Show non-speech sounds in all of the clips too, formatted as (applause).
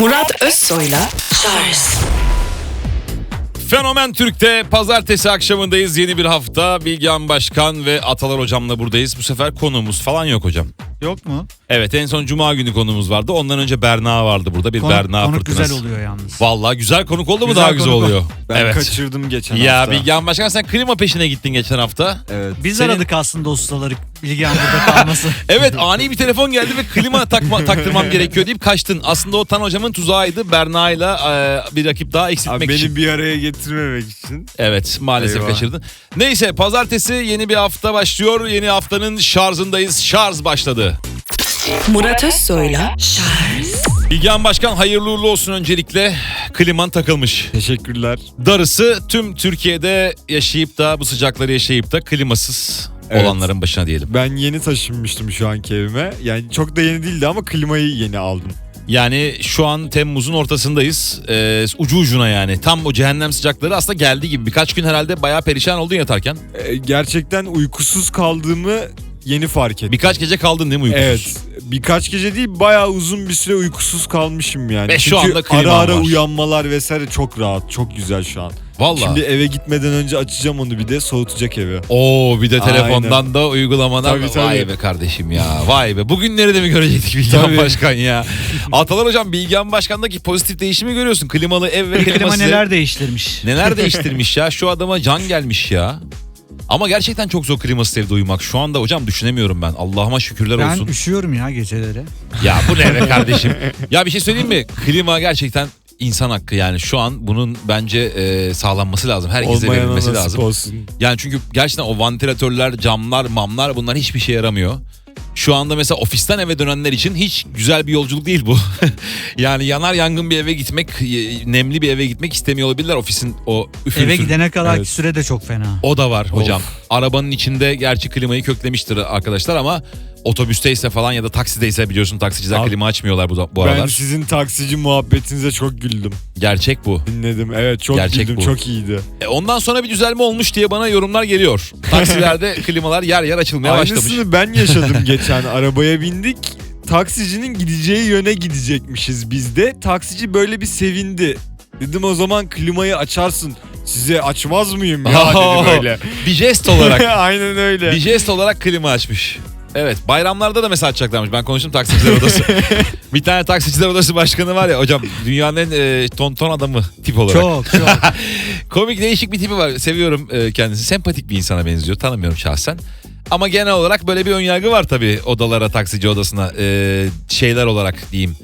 Murat Özsoy'la Charles Fenomen Türk'te pazartesi akşamındayız. Yeni bir hafta. Bilgehan Başkan ve Atalar Hocam'la buradayız. Bu sefer konuğumuz falan yok hocam. Yok mu? Evet en son Cuma günü konumuz vardı. Ondan önce Berna vardı burada. Bir Konuk, Berna konuk fırtınası. güzel oluyor yalnız. Vallahi güzel konuk oldu mu Güzel daha güzel konuk oluyor. Ben evet. kaçırdım geçen Ya hafta. Bilgehan Başkan sen klima peşine gittin geçen hafta. Evet. Biz Senin- aradık aslında ustaları Bilgehan burada kalması. (laughs) Evet ani bir telefon geldi ve klima takma, taktırmam (laughs) gerekiyor deyip kaçtın. Aslında o Tan hocamın tuzağıydı. Berna'yla e, bir rakip daha eksiltmek Abi beni için. bir araya getirmemek için. Evet maalesef Eyvah. kaçırdın. Neyse pazartesi yeni bir hafta başlıyor. Yeni haftanın şarjındayız. Şarj başladı. Murat Özsoy'la Charles Bilgehan Başkan hayırlı uğurlu olsun öncelikle. Kliman takılmış. Teşekkürler. Darısı tüm Türkiye'de yaşayıp da bu sıcakları yaşayıp da klimasız Evet. olanların başına diyelim. Ben yeni taşınmıştım şu anki evime. Yani çok da yeni değildi ama klimayı yeni aldım. Yani şu an Temmuz'un ortasındayız. Ee, ucu ucuna yani. Tam o cehennem sıcakları aslında geldi gibi. Birkaç gün herhalde bayağı perişan oldun yatarken. Ee, gerçekten uykusuz kaldığımı yeni fark ettim. Birkaç gece kaldın değil mi uykusuz? Evet. Birkaç gece değil bayağı uzun bir süre uykusuz kalmışım yani. Ve şu Çünkü anda kliman ara ara var. uyanmalar vesaire çok rahat, çok güzel şu an. Vallahi. Şimdi eve gitmeden önce açacağım onu bir de soğutacak evi. Oo bir de telefondan da uygulamadan. Tabii, tabii. Vay be kardeşim ya. Vay be. Bugünleri de mi görecektik Bilgehan Tabii. Başkan ya? (laughs) Atalar hocam Bilgehan Başkan'daki pozitif değişimi görüyorsun. Klimalı ev ve Klima klimasız ev. neler değiştirmiş. Neler değiştirmiş ya. Şu adama can gelmiş ya. Ama gerçekten çok zor klimasız evde uyumak. Şu anda hocam düşünemiyorum ben. Allah'ıma şükürler Ben olsun. üşüyorum ya geceleri. Ya bu ne be (laughs) kardeşim? ya bir şey söyleyeyim mi? Klima gerçekten insan hakkı yani şu an bunun bence e, sağlanması lazım. Herkese Olmayana verilmesi nasip lazım. olsun. Yani çünkü gerçekten o vantilatörler, camlar, mamlar bunlar hiçbir şey yaramıyor. Şu anda mesela ofisten eve dönenler için hiç güzel bir yolculuk değil bu. (laughs) yani yanar yangın bir eve gitmek, e, nemli bir eve gitmek istemiyor olabilirler ofisin o üfürüsün. Eve gidene kadar Evet. süre de çok fena. O da var hocam. Arabanın içinde gerçi klimayı köklemiştir arkadaşlar ama otobüsteyse falan ya da taksideyse biliyorsun taksiciler Abi, klima açmıyorlar bu, bu Ben aralar. sizin taksici muhabbetinize çok güldüm. Gerçek bu. Dinledim. Evet çok Gerçek güldüm. bu. Çok iyiydi. E, ondan sonra bir düzelme olmuş diye bana yorumlar geliyor. Taksilerde (laughs) klimalar yer yer açılmaya başlamış. Aynısını ben yaşadım (laughs) geçen. Arabaya bindik. Taksicinin gideceği yöne gidecekmişiz biz de. Taksici böyle bir sevindi. Dedim o zaman klimayı açarsın. Size açmaz mıyım ya dedi böyle. bir jest olarak. (laughs) Aynen öyle. bir jest olarak klima açmış. Evet bayramlarda da mesela açacaklarmış. Ben konuştum taksiciler odası. (laughs) bir tane taksiciler odası başkanı var ya hocam dünyanın en e, tonton adamı tip olarak. Çok çok. (laughs) Komik değişik bir tipi var. Seviyorum e, kendisi. Sempatik bir insana benziyor. Tanımıyorum şahsen. Ama genel olarak böyle bir önyargı var tabii odalara, taksici odasına. E, şeyler olarak diyeyim.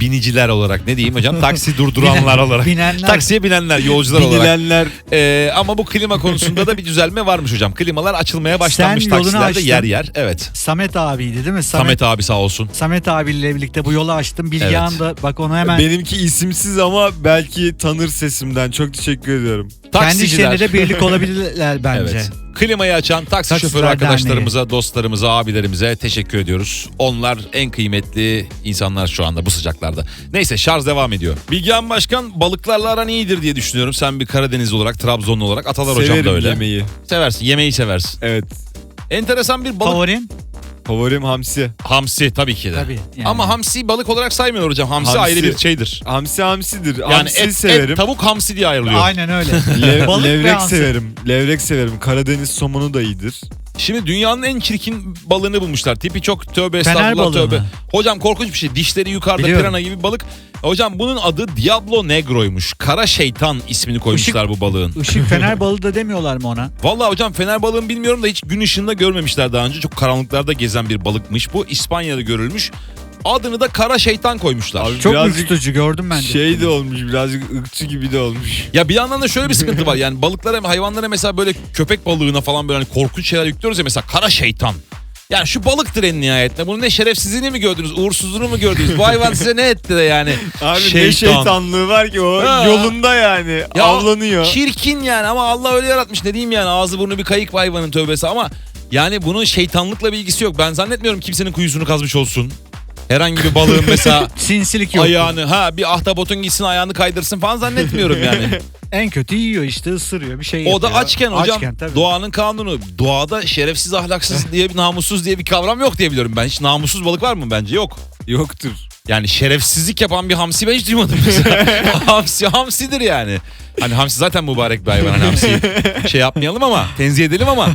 Biniciler olarak ne diyeyim hocam? Taksi durduranlar olarak. binenler. Taksiye binenler, yolcular olarak. Binilenler E, ama bu klima konusunda da bir düzelme varmış hocam. Klimalar açılmaya başlanmış Sen yolunu taksilerde açtın. yer yer. Evet. Samet abiydi değil mi? Samet, Samet abi sağ olsun. Samet abiyle birlikte bu yolu açtım. Bilgehan Evet. da bak onu hemen benimki isimsiz ama belki tanır sesimden. Çok teşekkür ediyorum. kendi Taksiciler. işlerinde de birlik (laughs) olabilirler bence. Evet. Klimayı açan taksi Taksiciler şoförü arkadaşlarımıza, dostlarımıza, abilerimize teşekkür ediyoruz. Onlar en kıymetli insanlar şu anda bu sıcaklarda. Neyse şarj devam ediyor. Bilgehan Başkan balıklarla aran iyidir diye düşünüyorum. Sen bir Karadeniz olarak, Trabzonlu olarak, Atalar Hocam da Severim öyle. yemeği. Seversin, yemeği seversin. Evet. Enteresan bir balık. Favorin? Favorim hamsi. Hamsi tabii ki de. Tabii. yani. Ama hamsi balık olarak saymıyorlar hocam. Hamsi, Hamsi- ayrı bir şeydir. Hamsi hamsidir. Yani hamsi et, severim. et, tavuk hamsi diye ayrılıyor. Aynen öyle. Le- (laughs) Balık ve levrek hamsi. severim. Levrek severim. Karadeniz somonu da iyidir. Şimdi dünyanın en çirkin balığını bulmuşlar. Tipi çok tövbe Fener estağfurullah balığı tövbe. mı? Hocam korkunç bir şey. Dişleri yukarıda Biliyorum. pirana gibi balık. Hocam bunun adı Diablo Negro'ymuş. Kara şeytan ismini koymuşlar bu balığın. Işık (laughs) fener balığı da demiyorlar mı ona? Vallahi hocam fener balığını bilmiyorum da hiç gün ışığında görmemişler daha önce. Çok karanlıklarda gezen bir balıkmış bu. İspanya'da görülmüş. Adını da kara şeytan koymuşlar. Abi Çok birazcık ürkütücü gördüm ben de. Şey de olmuş birazcık ırkçı gibi de olmuş. Ya bir yandan da şöyle bir sıkıntı var. Yani balıklara, hayvanlara mesela böyle köpek balığına falan böyle hani korkunç şeyler yüklüyoruz ya mesela kara şeytan. Yani şu balıktır en nihayetinde. Bunu ne şerefsizliğini mi gördünüz, uğursuzluğunu mu gördünüz? Bu hayvan size ne etti de yani? Abi ne şeytanlığı var ki o Ha. yolunda yani Ya avlanıyor. Çirkin yani ama Allah öyle yaratmış ne diyeyim yani ağzı burnu bir kayık bu hayvanın tövbesi ama yani bunun şeytanlıkla bir ilgisi yok. Ben zannetmiyorum kimsenin kuyusunu kazmış olsun. Herhangi bir balığın mesela (laughs) Sinsilik yok. ayağını ha bir ahtapotun gitsin ayağını kaydırsın falan zannetmiyorum yani. (laughs) En kötü yiyor işte ısırıyor bir şey O da yapıyor. açken hocam tabii. doğanın kanunu. Doğada şerefsiz ahlaksız diye bir namussuz diye bir kavram yok diye biliyorum ben. Hiç namussuz balık var mı bence? Yok. Yoktur. Yani şerefsizlik yapan bir hamsi ben hiç duymadım. (laughs) (laughs) hamsi hamsidir yani. Hani hamsi zaten mübarek bir hayvan. Hani hamsiyi (laughs) şey yapmayalım ama tenzih edelim ama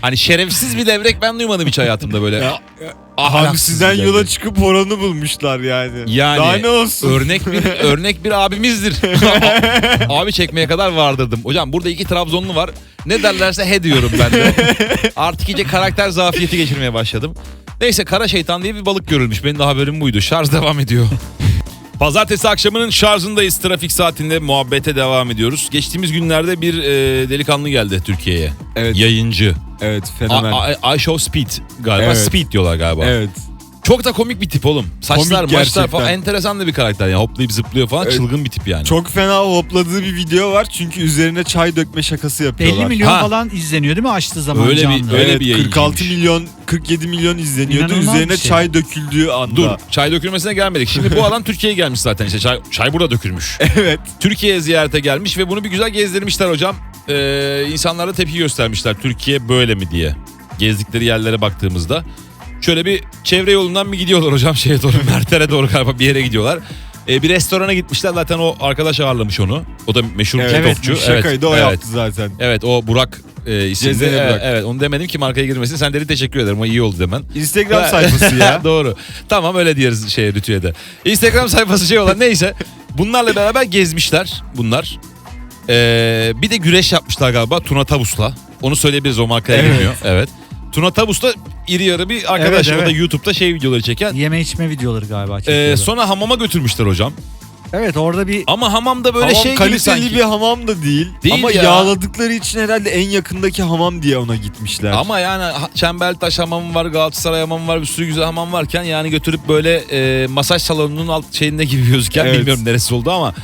hani şerefsiz bir levrek ben duymadım hiç hayatımda böyle. Ya, Ahlaksız Hamsiden yola çıkıp oranı bulmuşlar yani. Yani Daha ne olsun? Örnek bir (laughs) örnek bir abimizdir. (laughs) Abi çekmeye kadar vardırdım. Hocam burada iki Trabzonlu var. Ne derlerse he diyorum ben de. (laughs) Artık iyice karakter zafiyeti geçirmeye başladım. Neyse kara şeytan diye bir balık görülmüş. Benim de haberim buydu. Şarj devam ediyor. Pazartesi akşamının şarjındayız. Trafik saatinde muhabbete devam ediyoruz. Geçtiğimiz günlerde bir e, delikanlı geldi Türkiye'ye. Evet. Yayıncı. Evet fenomen. A- I Show Speed galiba. Evet. Speed diyorlar galiba. evet. Çok da komik bir tip oğlum. Saçlar, Komik maçlar gerçekten. falan enteresan da bir karakter yani. Hoplayıp zıplıyor falan Evet. çılgın bir tip yani. Çok fena hopladığı bir video var çünkü üzerine çay dökme şakası yapıyorlar. 50 milyon Ha. falan izleniyor değil mi açtığı zaman Öyle bir- canlı? öyle evet, bir yayıncıymış. 46 milyon 47 milyon izleniyordu. İnanılmaz üzerine bir şey. çay döküldüğü anda. Dur çay dökülmesine gelmedik. Şimdi bu (laughs) adam Türkiye'ye gelmiş zaten işte çay, çay burada dökülmüş. Evet. Türkiye'ye ziyarete gelmiş ve bunu bir güzel gezdirmişler hocam. Ee, insanlara tepki göstermişler Türkiye böyle mi diye. Gezdikleri yerlere baktığımızda. Şöyle bir çevre yolundan mı gidiyorlar hocam (laughs) şeye doğru Merter'e doğru galiba bir yere gidiyorlar. Ee, bir restorana gitmişler zaten o arkadaş ağırlamış onu. O da meşhur Evet, TikTokçu. şakayı da o evet. yaptı zaten. Evet o Burak e, isimli. Evet, Burak. evet, onu demedim ki markaya girmesin. Sen dedi teşekkür ederim. O iyi oldu demen. Instagram sayfası ya. (laughs) Doğru. Tamam öyle diyoruz şeye Rütü'ye. Instagram sayfası şey olan neyse. Bunlarla beraber gezmişler bunlar. Ee, bir de güreş yapmışlar galiba Tuna Tavus'la. Onu söyleyebiliriz o markaya Evet. girmiyor. Evet. Tuna Tavus da iri yarı bir arkadaş. Evet, O da evet. YouTube'da şey videoları çeken. Yeme içme videoları galiba Ee, sonra hamama götürmüşler hocam. evet orada bir Ama hamamda böyle hamam şey gibi kaliteli bir hamam da değil. Değil Ama ya. yağladıkları için herhalde en yakındaki hamam diye ona gitmişler. Ama yani Çembertaş hamamı var, Galatasaray hamamı var, bir sürü güzel hamam varken yani götürüp böyle e, masaj salonunun alt şeyinde gibi gözüken Evet. bilmiyorum neresi oldu ama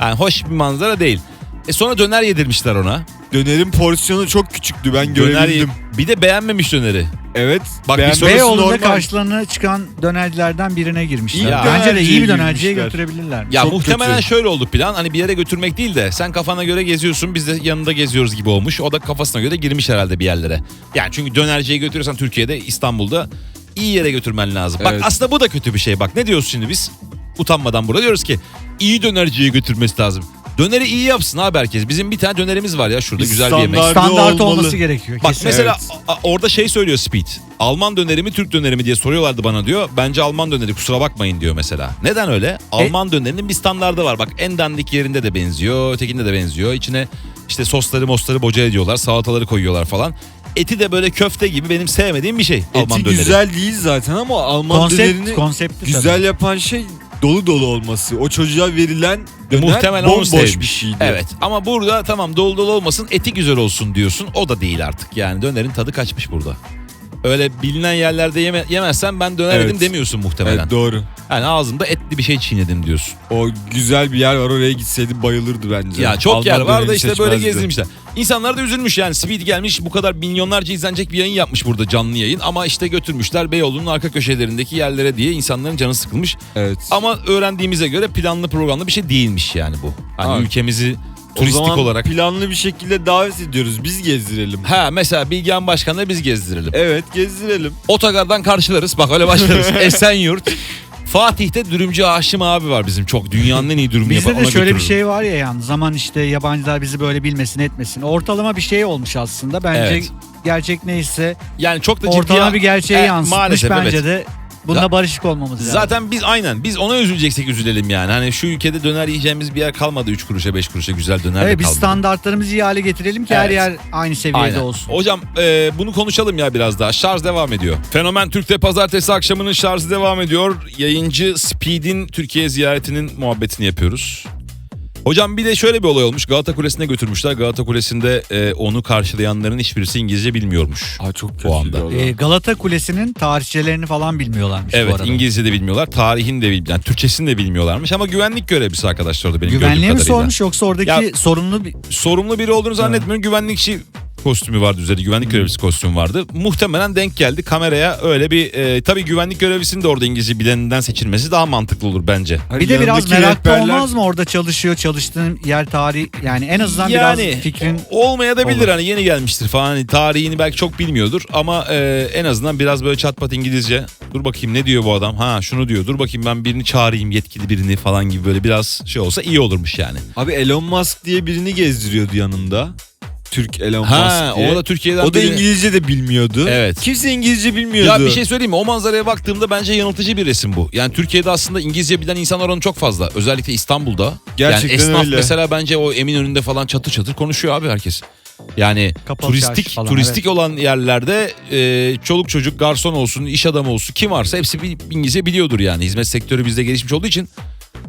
yani hoş bir manzara değil. E sonra döner yedirmişler ona. Dönerin porsiyonu çok küçüktü ben Döner görebildim. bir de beğenmemiş döneri. Evet. Bak bir beğenmesi sonrası Beyoğlu'nda normal. karşılarına çıkan dönercilerden birine girmişler. Ya. Bence de iyi bir Dönerciye dönerciye girmişler. götürebilirler. Ya Çok muhtemelen kötü. şöyle oldu plan. Hani bir yere götürmek değil de sen kafana göre geziyorsun biz de yanında geziyoruz gibi olmuş. O da kafasına göre girmiş herhalde bir yerlere. Yani çünkü dönerciye götürüyorsan Türkiye'de İstanbul'da iyi yere götürmen lazım. Bak Evet. aslında bu da kötü bir şey. Bak ne diyoruz şimdi biz? Utanmadan burada diyoruz ki iyi dönerciye götürmesi lazım. Döneri iyi yapsın abi herkes. Bizim bir tane dönerimiz var ya şurada Bir güzel bir yemek. standart- Standart olmalı. olması gerekiyor. Bak kesin. mesela Evet. a- a- orada şey söylüyor Speed. Alman döneri mi Türk döneri mi diye soruyorlardı bana diyor. Bence Alman döneri kusura bakmayın diyor mesela. Neden öyle? Alman dönerinin bir standardı var. Bak en dandik yerinde de benziyor. Ötekinde de benziyor. İçine işte sosları mosları boca ediyorlar. Salataları koyuyorlar falan. Eti de böyle köfte gibi benim sevmediğim bir şey. Alman Eti döneri. güzel değil zaten ama Alman konsept, dönerini konsepti güzel tabii. yapan şey dolu dolu olması. O çocuğa verilen döner Muhtemelen onu bomboş sevmiş. bir şeydi. Evet ama burada tamam dolu dolu olmasın eti güzel olsun diyorsun. O da değil artık yani dönerin tadı kaçmış burada. Öyle bilinen yerlerde yeme, yemezsen ben döner Evet. yedim demiyorsun muhtemelen. Evet doğru. Yani ağzımda etli bir şey çiğnedim diyorsun. O güzel bir yer var oraya gitseydi bayılırdı bence. Ya çok Alman yer var da işte böyle gezdirmişler. İnsanlar da üzülmüş yani Speed gelmiş bu kadar milyonlarca izlenecek bir yayın yapmış burada canlı yayın. Ama işte götürmüşler Beyoğlu'nun arka köşelerindeki yerlere diye insanların canı sıkılmış. Evet. Ama öğrendiğimize göre planlı programlı bir şey değilmiş yani bu. Hani Ha. ülkemizi o turistik zaman olarak. planlı bir şekilde davet ediyoruz. Biz gezdirelim. Ha mesela Bilgehan Başkan'la biz gezdirelim. Evet gezdirelim. Otogardan karşılarız. Bak öyle başlarız. (laughs) Esenyurt. Fatih'te dürümcü Haşim abi var bizim çok. Dünyanın en iyi dürümü yapan. Bizde de ona şöyle bir götürürüm. şey var ya yani zaman işte yabancılar bizi böyle bilmesin etmesin. Ortalama bir şey olmuş aslında. Bence Evet. gerçek neyse Yani çok da ciddi. ortalama bir gerçeği E, yansıtmış maalesef, bence evet. de. Bunda barışık olmamız lazım. Zaten biz aynen biz ona üzüleceksek üzülelim yani. Hani şu ülkede döner yiyeceğimiz bir yer kalmadı 3 kuruşa 5 kuruşa güzel döner de Evet, biz kalmadı. standartlarımızı iyi hale getirelim ki her Evet. yer aynı seviyede Aynen. olsun. Hocam e, bunu konuşalım ya biraz daha. Şarj devam ediyor. Fenomen Türk'te pazartesi akşamının şarjı devam ediyor. Yayıncı Speed'in Türkiye ziyaretinin muhabbetini yapıyoruz. Hocam bir de şöyle bir olay olmuş. Galata Kulesi'ne götürmüşler. Galata Kulesi'nde e, onu karşılayanların hiçbirisi İngilizce bilmiyormuş. Aa çok kötü. O anda. Ee, Galata Kulesi'nin tarihçelerini falan bilmiyorlarmış bu Evet arada. İngilizce de bilmiyorlar. Tarihini de bilmiyorlar. Yani Türkçesini de bilmiyorlarmış ama güvenlik görevlisi arkadaşlar orada benim Güvenliğe gördüğüm mi kadarıyla. sormuş yoksa oradaki Ya- sorunlu bir... sorumlu biri olduğunu zannetmiyorum. Güvenlikçi kostümü vardı üzerinde. Güvenlik görevlisi kostümü vardı. Muhtemelen denk geldi kameraya öyle bir e, tabii güvenlik görevlisinin de orada İngilizce bileninden seçilmesi daha mantıklı olur bence. Bir de biraz Yanındaki meraklı rehberler- olmaz mı orada çalışıyor çalıştığın yer tarihi yani en azından yani biraz fikrin olmaya da bilir olur. hani yeni gelmiştir falan hani tarihini belki çok bilmiyordur ama e, en azından biraz böyle çatpat İngilizce Dur bakayım ne diyor bu adam? Ha şunu diyor. Dur bakayım ben birini çağırayım yetkili birini falan gibi böyle biraz şey olsa iyi olurmuş yani. Abi Elon Musk diye birini gezdiriyordu yanında. Türk Elon Ha Musk diye. o da Türkiye'den O da biri- İngilizce de bilmiyordu. Evet. Kimse İngilizce bilmiyordu. Ya bir şey söyleyeyim mi? O manzaraya baktığımda bence yanıltıcı bir resim bu. Yani Türkiye'de aslında İngilizce bilen insan oranı çok fazla. Özellikle İstanbul'da. Gerçekten yani esnaf öyle. mesela bence o emin önünde falan çatır çatır konuşuyor abi herkes. Yani Kapalı turistik çarşı falan, turistik olan yerlerde e, çoluk çocuk garson olsun, iş adamı olsun kim varsa hepsi bir İngilizce biliyordur yani. Hizmet sektörü bizde gelişmiş olduğu için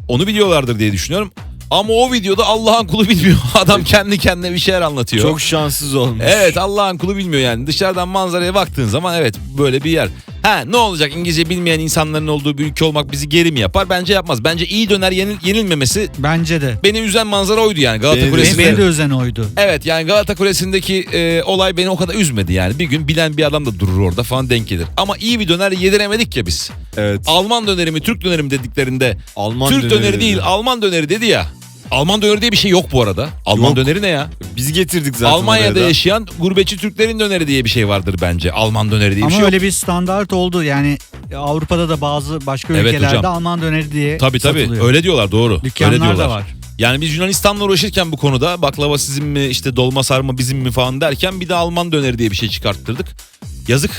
onu biliyorlardır diye düşünüyorum. Ama o videoda Allah'ın kulu bilmiyor. (laughs) Adam kendi kendine bir şeyler anlatıyor. Çok şanssız olmuş. Evet Allah'ın kulu bilmiyor yani. Dışarıdan manzaraya baktığın zaman evet böyle bir yer. Ha ne olacak İngilizce bilmeyen insanların olduğu bir ülke olmak bizi geri mi yapar? Bence yapmaz. Bence iyi döner yenil, yenilmemesi Bence de. beni üzen manzara oydu yani. Galata Beni de- Kulesi'nde. Beni de özen oydu. Evet yani Galata Kulesi'ndeki e, olay beni o kadar üzmedi yani. Bir gün bilen bir adam da durur orada falan denk gelir. Ama iyi bir döner yediremedik ya biz. Evet. Alman döneri mi Türk döneri mi dediklerinde Alman Türk döneri, döneri değil. Alman döneri dedi ya. Alman döneri diye bir şey yok bu arada. Alman Yok. döneri ne ya? Biz getirdik zaten Almanya'da oraya da. yaşayan gurbetçi Türklerin döneri diye bir şey vardır bence. Alman döneri diye bir Ama şey yok. öyle bir standart oldu. Yani Avrupa'da da bazı başka Evet ülkelerde hocam. Alman döneri diye Tabii tabii satılıyor. öyle diyorlar doğru. öyle Dükkanlar diyorlar. da var. Yani biz Yunanistan'la uğraşırken bu konuda baklava sizin mi işte dolma sarma bizim mi falan derken bir de Alman döneri diye bir şey çıkarttırdık. Yazık.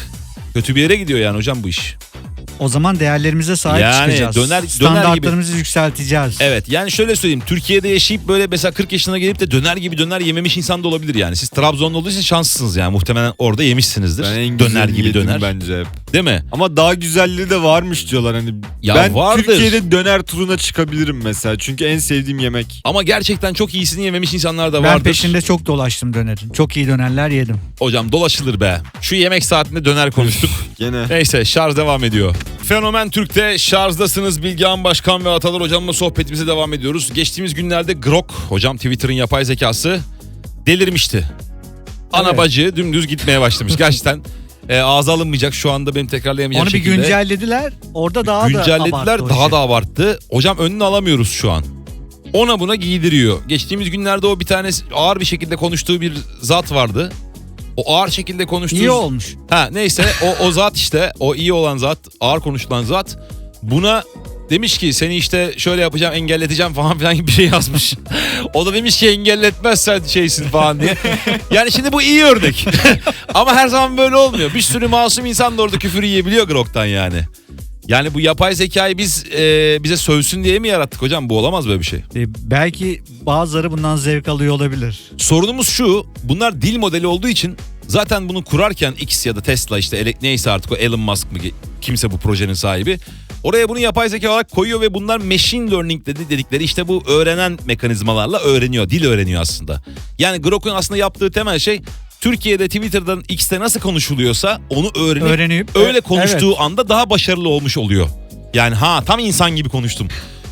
Kötü bir yere gidiyor yani hocam bu iş. O zaman değerlerimize sahip Yani çıkacağız. döner- döner Standartlarımızı yükselteceğiz. Evet yani şöyle söyleyeyim Türkiye'de yaşayıp böyle mesela 40 yaşına gelip de döner gibi döner yememiş insan da olabilir yani. Siz Trabzonlu olduğu için şanslısınız yani muhtemelen orada yemişsinizdir. Ben en döner gibi döner. bence hep. Değil mi? Ama daha güzelleri de varmış diyorlar hani. Ya ben vardır. Türkiye'de döner turuna çıkabilirim mesela. Çünkü en sevdiğim yemek. Ama gerçekten çok iyisini yememiş insanlar da ben vardır. peşinde çok dolaştım dönerin. Çok iyi dönerler yedim. Hocam dolaşılır be. Şu yemek saatinde döner konuştuk. (laughs) Gene. Neyse şarj devam ediyor. Fenomen Türk'te şarjdasınız. Bilgehan Başkan ve Atalar Hocam'la sohbetimize devam ediyoruz. Geçtiğimiz günlerde Grok, hocam Twitter'ın yapay zekası delirmişti. Ana Evet. bacı dümdüz gitmeye başlamış. Gerçekten (laughs) e, ağza alınmayacak şu anda benim tekrarlayamayacağım Onu bir şekilde. güncellediler. Orada daha da Güncellediler abarttı o daha da abarttı. Hocam önünü alamıyoruz şu an. Ona buna giydiriyor. Geçtiğimiz günlerde o bir tane ağır bir şekilde konuştuğu bir zat vardı. O ağır şekilde konuştuğu... İyi olmuş. Ha neyse o, o zat işte o iyi olan zat ağır konuşulan zat buna demiş ki seni işte şöyle yapacağım engelleteceğim falan filan gibi bir şey yazmış. (laughs) o da demiş ki engelletmezsen şeysin falan diye. Yani şimdi bu iyi örnek. (laughs) Ama her zaman böyle olmuyor. Bir sürü masum insan da orada küfür yiyebiliyor Grok'tan yani. Yani bu yapay zekayı biz e, bize sövsün diye mi yarattık hocam? Bu olamaz böyle bir şey. E, belki bazıları bundan zevk alıyor olabilir. Sorunumuz şu. Bunlar dil modeli olduğu için zaten bunu kurarken X ya da Tesla işte neyse artık o Elon Musk mı kimse bu projenin sahibi. Oraya bunu yapay zeka olarak koyuyor ve bunlar machine learning dedi dedikleri işte bu öğrenen mekanizmalarla öğreniyor. Dil öğreniyor aslında. Yani Grok'un aslında yaptığı temel şey Türkiye'de Twitter'dan X'te nasıl konuşuluyorsa onu öğrenip, Öğrenip öyle e, konuştuğu evet. anda daha başarılı olmuş oluyor. Yani ha tam insan gibi konuştum.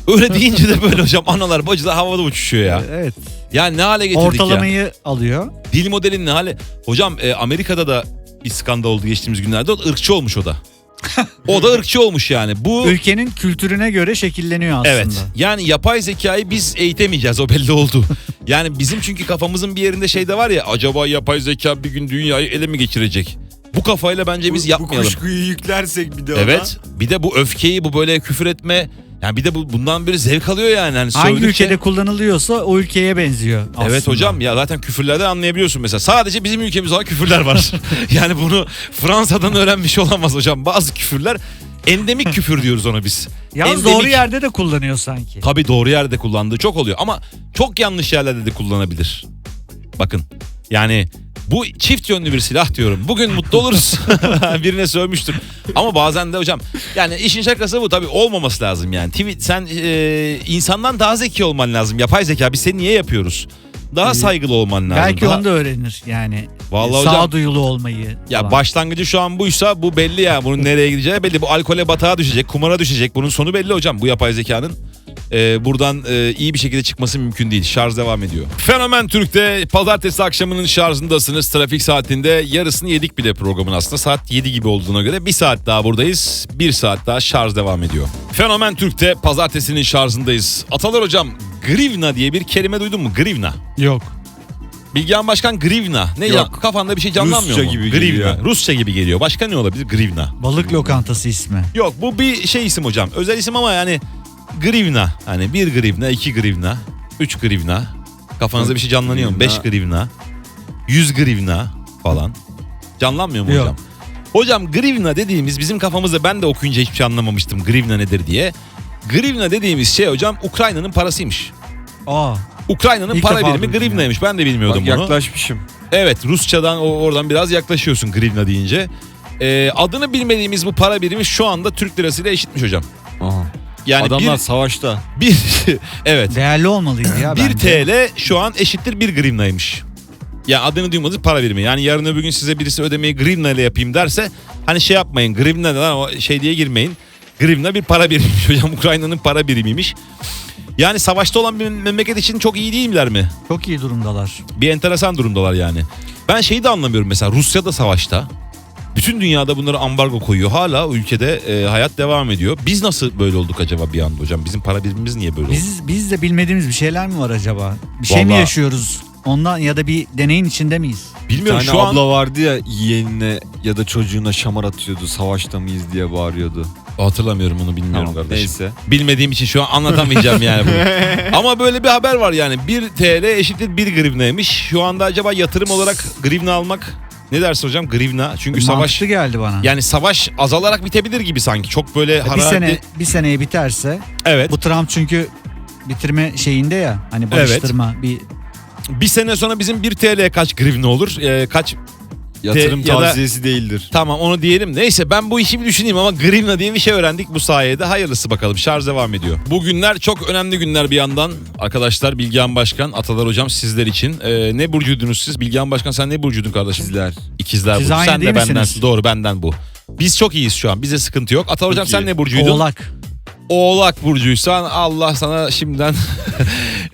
Öyle deyince de böyle hocam analar bacılar havada uçuşuyor ya. Evet. Yani ne hale getirdik ya. Ortalamayı alıyor. Dil modelinin ne hali? Hocam e, Amerika'da da bir skandal oldu geçtiğimiz günlerde. O da ırkçı olmuş o da. (laughs) o da ırkçı olmuş yani. Bu Ülkenin kültürüne göre şekilleniyor aslında. evet. Yani yapay zekayı biz eğitemeyeceğiz o belli oldu. Yani bizim çünkü kafamızın bir yerinde şey de var ya acaba yapay zeka bir gün dünyayı ele mi geçirecek? Bu kafayla bence biz Bu- yapmayalım. Bu kuşkuyu yüklersek bir de ona. Evet. Bir de bu öfkeyi bu böyle küfür etme yani bir de bu bundan bir zevk alıyor yani. Hani Hangi sövdükçe- ülkede kullanılıyorsa o ülkeye benziyor aslında. Evet hocam ya zaten küfürlerden anlayabiliyorsun mesela. Sadece bizim ülkemizde olan küfürler var. (laughs) yani bunu Fransa'dan öğrenmiş olamaz hocam. Bazı küfürler endemik küfür diyoruz ona biz. Yalnız Endemik. doğru yerde de kullanıyor sanki. Tabii doğru yerde kullandığı çok oluyor ama çok yanlış yerlerde de kullanabilir. Bakın yani bu çift yönlü bir silah diyorum. Bugün mutlu oluruz. (laughs) (laughs) Birine sövmüştür. Ama bazen de hocam yani işin şakası bu tabii olmaması lazım yani. Tweet, sen e, insandan daha zeki olman lazım. Yapay zeka biz seni niye yapıyoruz? Daha Ee, saygılı olman lazım. Belki Daha- onu da öğrenir yani. Vallahi hocam- Sağduyulu olmayı. Ya falan. başlangıcı şu an buysa bu belli ya. Bunun nereye gideceği belli. Bu alkole batağa düşecek, kumara düşecek. Bunun sonu belli hocam. Bu yapay zekanın e, buradan e, iyi bir şekilde çıkması mümkün değil. Şarj devam ediyor. Fenomen Türk'te pazartesi akşamının şarjındasınız. Trafik saatinde yarısını yedik bile programın aslında. Saat 7 gibi olduğuna göre bir saat daha buradayız. Bir saat daha şarj devam ediyor. Fenomen Türk'te pazartesinin şarjındayız. Atalar hocam Grivna diye bir kelime duydun mu? Grivna. Yok. Bilgehan Başkan Grivna. Ne ya? Yok. Kafanda bir şey canlanmıyor Rusça mu? gibi Grivna. geliyor. Rusça gibi geliyor. Başka ne olabilir? Grivna. Balık lokantası ismi. Yok bu bir şey isim hocam. Özel isim ama yani grivna. Hani bir grivna, iki grivna, üç grivna. Kafanızda bir şey canlanıyor mu? Beş Grivna. yüz grivna falan. Canlanmıyor mu Yok. hocam? Hocam grivna dediğimiz bizim kafamızda ben de okuyunca hiçbir şey anlamamıştım grivna nedir diye. Grivna dediğimiz şey hocam Ukrayna'nın parasıymış. Aa, Ukrayna'nın İlk para defa birimi duydum ya. grivnaymış. Ben de bilmiyordum Bak bunu. yaklaşmışım. Evet Rusçadan o- oradan biraz yaklaşıyorsun grivna deyince. Ee, adını bilmediğimiz bu para birimi şu anda Türk lirasıyla eşitmiş hocam. Yani Adamlar bir, savaşta. bir (laughs) evet değerli olmalıydı ya 1 bence. TL şu an eşittir 1 grivnaymış. Ya adını duymadığınız para birimi. Yani yarın öbür gün size birisi ödemeyi grivna ile yapayım derse hani şey yapmayın grivna ne lan o şey diye girmeyin. Grivna bir para birimiymiş (laughs) hocam Ukrayna'nın para birimiymiş. Yani savaşta olan bir memleket için çok iyi değil miler mi? Çok iyi durumdalar. Bir enteresan durumdalar yani. Ben şeyi de anlamıyorum mesela Rusya da savaşta. Bütün dünyada bunları ambargo koyuyor. Hala ülkede e, hayat devam ediyor. Biz nasıl böyle olduk acaba bir anda hocam? Bizim para birimimiz niye böyle oldu? Biz biz de bilmediğimiz bir şeyler mi var acaba? Bir şey mi Vallahi- yaşıyoruz? Ondan ya da bir deneyin içinde miyiz? Bir Bilmiyorum tane şu an abla vardı ya yeğenine ya da çocuğuna şamar atıyordu. Savaşta mıyız diye bağırıyordu. hatırlamıyorum onu bilmiyorum Tamam, kardeşim. Neyse. Bilmediğim için şu an anlatamayacağım yani bunu. (laughs) Ama böyle bir haber var yani 1 TL eşittir 1 grivnaymış. Şu anda acaba yatırım olarak grivna almak ne dersin hocam grivna? Çünkü savaş Mantıklı geldi bana. yani savaş azalarak bitebilir gibi sanki. Çok böyle bir hararetli. sene bir seneye biterse Evet. bu Trump çünkü bitirme şeyinde ya hani barıştırma bir Bir sene sonra bizim 1 TL kaç grivna olur? Ee, kaç Yatırım ya da- tavsiyesi değildir. Tamam onu diyelim. Neyse ben bu işi bir düşüneyim ama grivna diye bir şey öğrendik bu sayede. Hayırlısı bakalım. Şarj devam ediyor. Bu günler çok önemli günler bir yandan. Arkadaşlar Bilgehan Başkan, Atalar Hocam sizler için. Ee, ne burcuydunuz siz? Bilgehan Başkan sen ne burcuydun kardeşim? Sizler. İkizler Siz burcu. aynı Sen de değil bendensin. misiniz? Doğru benden bu. Biz çok iyiyiz şu an. Bize sıkıntı yok. Atalar Hocam Çok sen iyi. ne burcuydun? oğlak. Oğlak burcuysan Allah sana şimdiden... (laughs)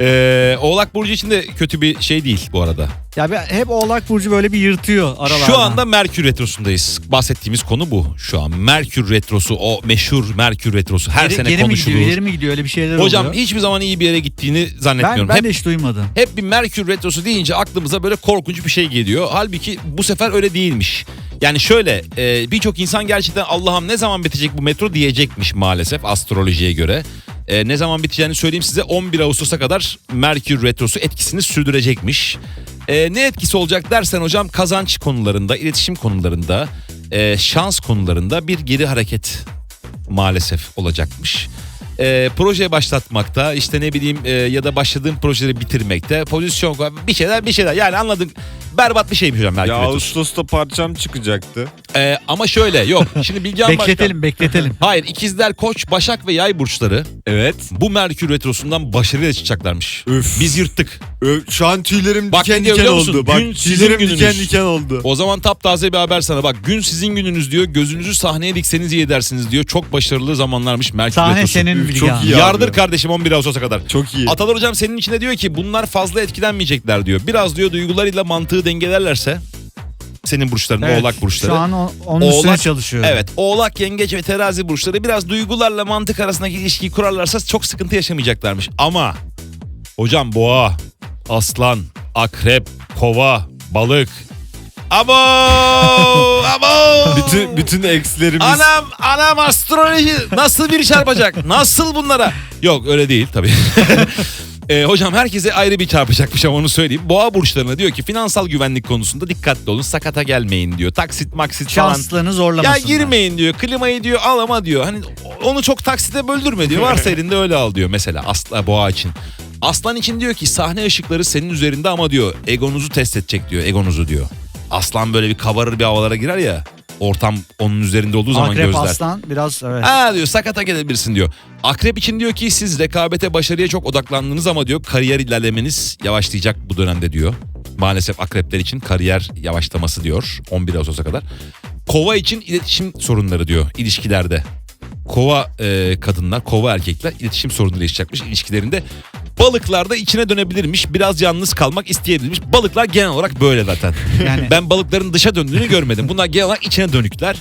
Ee, Oğlak burcu için de kötü bir şey değil bu arada. Ya hep oğlak burcu böyle bir yırtıyor aralardan. Şu anda Merkür Retrosu'ndayız. Bahsettiğimiz konu bu şu an. Merkür Retrosu o meşhur Merkür Retrosu her geri, sene geri mi konuşulur. gidiyor, ileri mi gidiyor öyle bir şeyler Hocam oluyor. hiçbir zaman iyi bir yere gittiğini zannetmiyorum. ben, ben hep, de hiç duymadım. hep bir Merkür Retrosu deyince aklımıza böyle korkunç bir şey geliyor. Halbuki bu sefer öyle değilmiş. Yani şöyle e, birçok insan gerçekten Allah'ım ne zaman bitecek bu metro diyecekmiş maalesef astrolojiye göre. E, ne zaman biteceğini söyleyeyim size 11 Ağustos'a kadar Merkür Retrosu etkisini sürdürecekmiş. E, ne etkisi olacak dersen hocam kazanç konularında, iletişim konularında, e, şans konularında bir geri hareket maalesef olacakmış. E, proje başlatmakta işte ne bileyim e, ya da başladığım projeleri bitirmekte pozisyon bir şeyler bir şeyler yani anladık berbat bir şeymiş hocam Merkür Ya Retrosu. Ağustos'ta parçam çıkacaktı. E, ama şöyle yok şimdi Bilgehan Başkan. bekletelim bekletelim. (laughs) Hayır ikizler koç başak ve yay burçları Evet. bu Merkür Retrosu'ndan başarıyla çıkacaklarmış. Üf. Biz yırttık. Ö- Şu an tüylerim Bak diken ne diyor diken biliyor musun? oldu. Bak Gün sizin tüylerim diken gününüz. diken oldu. O zaman taptaze bir haber sana bak gün sizin gününüz diyor gözünüzü sahneye dikseniz iyi edersiniz diyor. Çok başarılı zamanlarmış Merkür Sahne Retrosu. senin Üf, Bilgehan. çok iyi. Yardır abi. kardeşim 11 Ağustos'a kadar. Çok iyi. Atalar hocam senin içinde diyor ki bunlar fazla etkilenmeyecekler diyor. Biraz diyor duygularıyla mantığı dengelerlerse senin burçların Evet, oğlak burçları. Şu an o- onun üstüne çalışıyor. Evet oğlak yengeç ve terazi burçları biraz duygularla mantık arasındaki ilişkiyi kurarlarsa çok sıkıntı yaşamayacaklarmış. Ama hocam boğa, aslan, akrep, kova, balık. Abo! (laughs) Abo! Bütün bütün ekslerimiz Anam anam astroloji nasıl bir çarpacak? Nasıl bunlara? Yok öyle değil tabii. (laughs) Ee, hocam herkese ayrı bir çarpacakmış ama onu söyleyeyim. Boğa burçlarına diyor ki finansal güvenlik konusunda dikkatli olun sakata gelmeyin diyor. Taksit maksit falan. Şanslarını Ya zorlamasınlar. girmeyin diyor. Klimayı diyor al ama diyor. Hani onu çok taksite böldürme diyor. (laughs) Varsa elinde öyle al diyor mesela asla boğa için. Aslan için diyor ki sahne ışıkları senin üzerinde ama diyor egonuzu test edecek diyor egonuzu diyor. Aslan böyle bir kabarır bir havalara girer ya. Ortam onun üzerinde olduğu zaman Akrep gözler. aslan biraz evet. Ha diyor sakata gelebilirsin diyor. Akrep için diyor ki siz rekabete başarıya çok odaklandınız ama diyor kariyer ilerlemeniz yavaşlayacak bu dönemde diyor. Maalesef akrepler için kariyer yavaşlaması diyor 11 Ağustos'a kadar. Kova için iletişim sorunları diyor ilişkilerde. Kova e, kadınlar, kova erkekler iletişim sorunları yaşayacakmış ilişkilerinde. Balıklar da içine dönebilirmiş. Biraz yalnız kalmak isteyebilirmiş. Balıklar genel olarak böyle zaten. Yani Ben balıkların dışa döndüğünü görmedim. Bunlar genel olarak içine dönükler.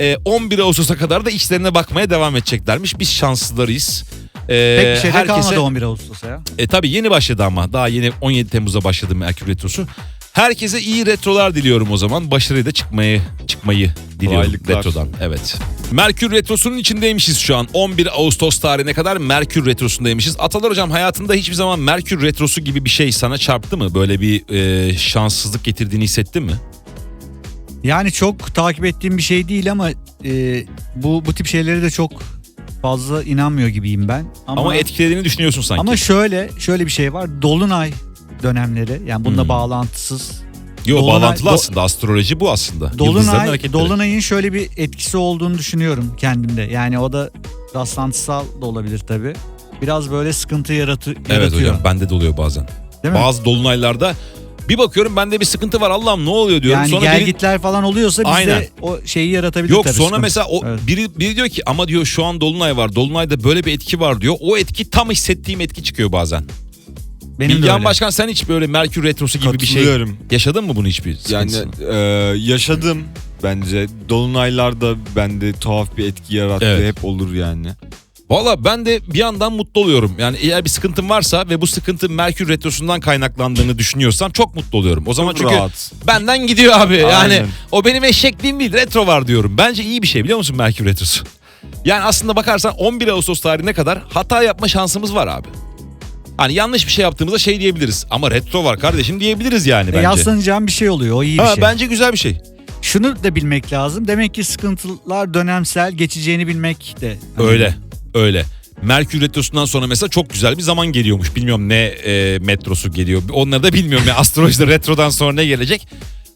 Ee, 11 Ağustos'a kadar da içlerine bakmaya devam edeceklermiş. Biz şanslılarıyız. Ee, Pek bir şey de herkese- kalmadı 11 Ağustos'a ya. E tabii yeni başladı ama. Daha yeni 17 Temmuz'da başladı Merkür Retrosu. Herkese iyi retrolar diliyorum o zaman. Başarıyla çıkmayı çıkmayı diliyorum Kolaylıklar. retrodan. Evet. Merkür Retrosu'nun içindeymişiz şu an. 11 Ağustos tarihine kadar Merkür Retrosu'ndaymışız. Atalar hocam hayatında hiçbir zaman Merkür Retrosu gibi bir şey sana çarptı mı? Böyle bir e, şanssızlık getirdiğini hissettin mi? Yani çok takip ettiğim bir şey değil ama e, bu bu tip şeylere de çok fazla inanmıyor gibiyim ben. Ama Ama, etkilediğini düşünüyorsun sanki. ama şöyle şöyle bir şey var. Dolunay dönemleri yani bununla Hmm. bağlantısız. Yo Dolunay- bağlantılı aslında astroloji bu aslında. Dolunay. Dolunay'ın şöyle bir etkisi olduğunu düşünüyorum kendimde. Yani o da rastlantısal da olabilir tabii. Biraz böyle sıkıntı yaratı, Evet yaratıyor. hocam bende de oluyor bazen. Değil mi? Bazı dolunaylarda bir bakıyorum bende bir sıkıntı var Allah'ım ne oluyor diyorum. yani sonra biri- gelgitler falan oluyorsa bizde Aynen. o şeyi yaratabilir Yok tabii, sonra sıkıntı. mesela o Evet. biri, biri diyor ki ama diyor şu an dolunay var. Dolunayda böyle bir etki var diyor. O etki tam hissettiğim etki çıkıyor bazen. Benim de Bilgehan öyle. Başkan sen hiç böyle Merkür Retrosu gibi bir şey Katılıyorum. yaşadın mı bunu hiçbir Yani sıkıntısını? e, yaşadım bence. Dolunaylarda bende tuhaf bir etki yarattı. Evet. Hep olur yani. Valla ben de bir yandan mutlu oluyorum. Yani eğer bir sıkıntım varsa ve bu sıkıntı Merkür Retrosu'ndan kaynaklandığını düşünüyorsam çok mutlu oluyorum. O zaman Çok çünkü rahat. benden gidiyor abi. Yani Aynen. o benim eşekliğim değil retro var diyorum. Bence iyi bir şey biliyor musun Merkür Retrosu? Yani aslında bakarsan 11 Ağustos tarihine kadar hata yapma şansımız var abi. Hani yanlış bir şey yaptığımızda şey diyebiliriz. Ama retro var kardeşim diyebiliriz yani E, bence. Yaslanacağım bir şey oluyor. O iyi bir Ha, şey. Bence güzel bir şey. Şunu da bilmek lazım. Demek ki sıkıntılar dönemsel geçeceğini bilmek de. hani Öyle. Öyle. Merkür Retrosu'ndan sonra mesela çok güzel bir zaman geliyormuş. Bilmiyorum ne e, metrosu geliyor. Onları da bilmiyorum. ya (laughs) astrolojide retrodan sonra ne gelecek.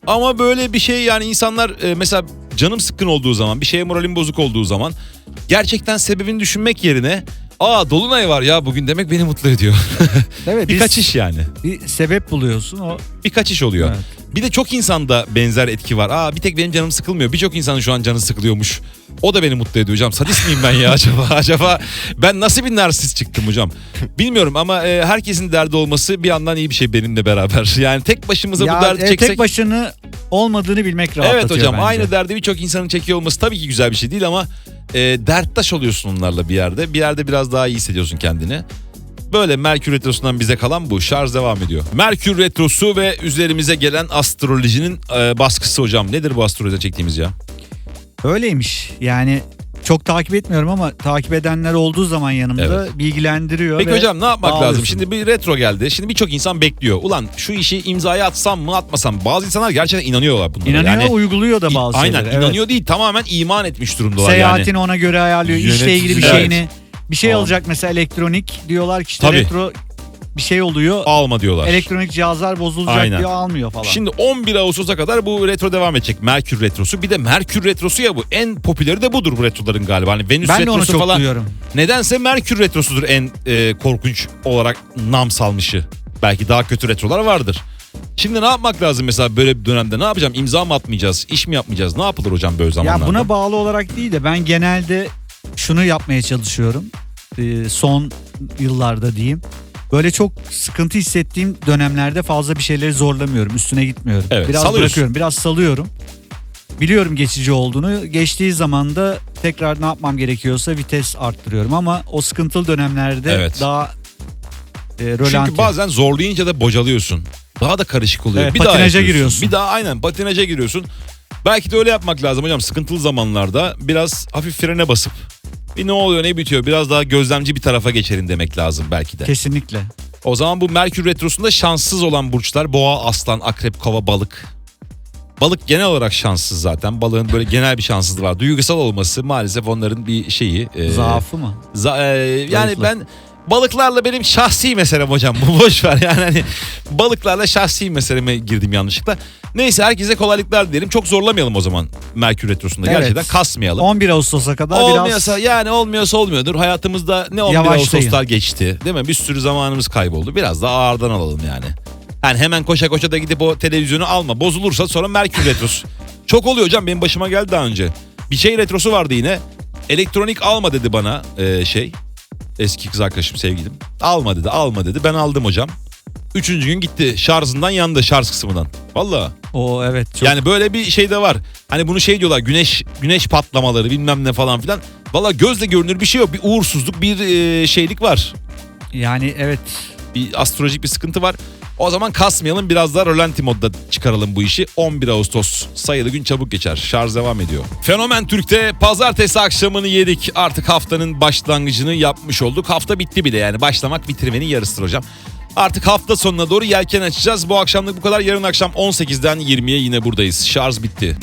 Ama böyle bir şey yani insanlar e, mesela canım sıkkın olduğu zaman, bir şeye moralim bozuk olduğu zaman gerçekten sebebini düşünmek yerine aa dolunay var ya bugün demek beni mutlu ediyor. (laughs) Evet, bir biz kaçış yani. bir sebep buluyorsun. O Bir kaçış oluyor. Evet. Bir de çok insanda benzer etki var. Aa bir tek benim canım sıkılmıyor. Birçok insanın şu an canı sıkılıyormuş. O da beni mutlu ediyor hocam. Sadist miyim ben ya (laughs) acaba? Acaba ben nasıl bir narsist çıktım hocam? Bilmiyorum ama e, herkesin derdi olması bir yandan iyi bir şey benimle beraber. (laughs) Yani tek başımıza ya, bu derdi e, çeksek... tek başını olmadığını bilmek rahatlatıyor Evet hocam bence. aynı derdi birçok insanın çekiyor olması tabii ki güzel bir şey değil ama e, derttaş oluyorsun onlarla bir yerde. Bir yerde biraz daha iyi hissediyorsun kendini. Böyle Merkür Retrosu'ndan bize kalan bu. Şarj devam ediyor. Merkür Retrosu ve üzerimize gelen astrolojinin e, baskısı hocam. Nedir bu astrolojide çektiğimiz ya? Öyleymiş. Yani çok takip etmiyorum ama takip edenler olduğu zaman yanımda bilgilendiriyor. Peki ve hocam ne yapmak bağlıyorsun. lazım? Şimdi bir retro geldi. Şimdi birçok insan bekliyor. Ulan şu işi imzaya atsam mı atmasam mı? Bazı insanlar gerçekten inanıyorlar bunlara. İnanıyor, yani, uyguluyor da bazı Aynen şeyleri. Evet. inanıyor değil tamamen iman etmiş durumdalar Seyahatini yani. ona göre ayarlıyor. İşle Yönetici. ilgili bir Evet. şeyini. Bir şey Tamam. alacak mesela elektronik. Diyorlar ki işte Tabii. retro bir şey oluyor. Alma diyorlar. Elektronik cihazlar bozulacak Aynen. diyor almıyor falan. Şimdi 11 Ağustos'a kadar bu retro devam edecek. Merkür retrosu. Bir de Merkür retrosu ya bu. En popüleri de budur bu retroların galiba. Hani Venüs ben de onu retrosu çok falan. duyuyorum. Nedense Merkür retrosudur en e, korkunç olarak nam salmışı. Belki daha kötü retrolar vardır. Şimdi ne yapmak lazım mesela böyle bir dönemde? Ne yapacağım? İmza mı atmayacağız? İş mi yapmayacağız? Ne yapılır hocam böyle zamanlarda? Ya buna bağlı olarak değil de ben genelde şunu yapmaya çalışıyorum. Ee, son yıllarda diyeyim. Böyle çok sıkıntı hissettiğim dönemlerde fazla bir şeyleri zorlamıyorum. Üstüne gitmiyorum. Evet, biraz salıyorsun. bırakıyorum. Biraz salıyorum. Biliyorum geçici olduğunu. Geçtiği zaman da tekrar ne yapmam gerekiyorsa vites arttırıyorum. Ama o sıkıntılı dönemlerde Evet. daha e, rölanti. Çünkü bazen zorlayınca da bocalıyorsun. Daha da karışık oluyor. Evet, bir daha patinaja yapıyorsun. giriyorsun. Bir daha aynen patinaja giriyorsun. Belki de öyle yapmak lazım hocam. Sıkıntılı zamanlarda biraz hafif frene basıp bir ne oluyor ne bitiyor biraz daha gözlemci bir tarafa geçelim demek lazım belki de. Kesinlikle. O zaman bu Merkür Retrosu'nda şanssız olan burçlar boğa, aslan, akrep, kova, balık. Balık genel olarak şanssız zaten. Balığın böyle genel bir şanssızlığı var. Duygusal olması maalesef onların bir şeyi. e, Zaafı mı? Za- e, yani Zayıflık. ben balıklarla benim şahsi meselem hocam. Bu boş ver yani hani balıklarla şahsi meseleme girdim yanlışlıkla. Neyse herkese kolaylıklar dilerim. Çok zorlamayalım o zaman Merkür Retrosu'nda. Evet. Gerçekten kasmayalım. 11 Ağustos'a kadar Olmuyorsa biraz yani olmuyorsa olmuyordur. Hayatımızda ne 11 Yavaşlayın. Ağustoslar geçti değil mi? Bir sürü zamanımız kayboldu. Biraz daha ağırdan alalım yani. Yani hemen koşa koşa da gidip o televizyonu alma. Bozulursa sonra Merkür Retrosu. (laughs) Çok oluyor hocam benim başıma geldi daha önce. Bir şey retrosu vardı yine. Elektronik alma dedi bana e, şey. Eski kız arkadaşım sevgilim. Alma dedi alma dedi. Ben aldım hocam. Üçüncü gün gitti. Şarjından yandı şarj kısmından. Valla. O evet çok Yani böyle bir şey de var. Hani bunu şey diyorlar güneş güneş patlamaları bilmem ne falan filan. Valla gözle görünür bir şey yok. Bir uğursuzluk bir e, şeylik var. yani evet Bir astrolojik bir sıkıntı var. O zaman kasmayalım biraz daha rölanti modda çıkaralım bu işi. 11 Ağustos sayılı gün çabuk geçer. Şarj devam ediyor. Fenomen Türk'te pazartesi akşamını yedik. Artık haftanın başlangıcını yapmış olduk. Hafta bitti bile yani başlamak bitirmenin yarısıdır hocam. Artık hafta sonuna doğru yelken açacağız. Bu akşamlık bu kadar. Yarın akşam 18'den 20'ye yine buradayız. Şarj bitti.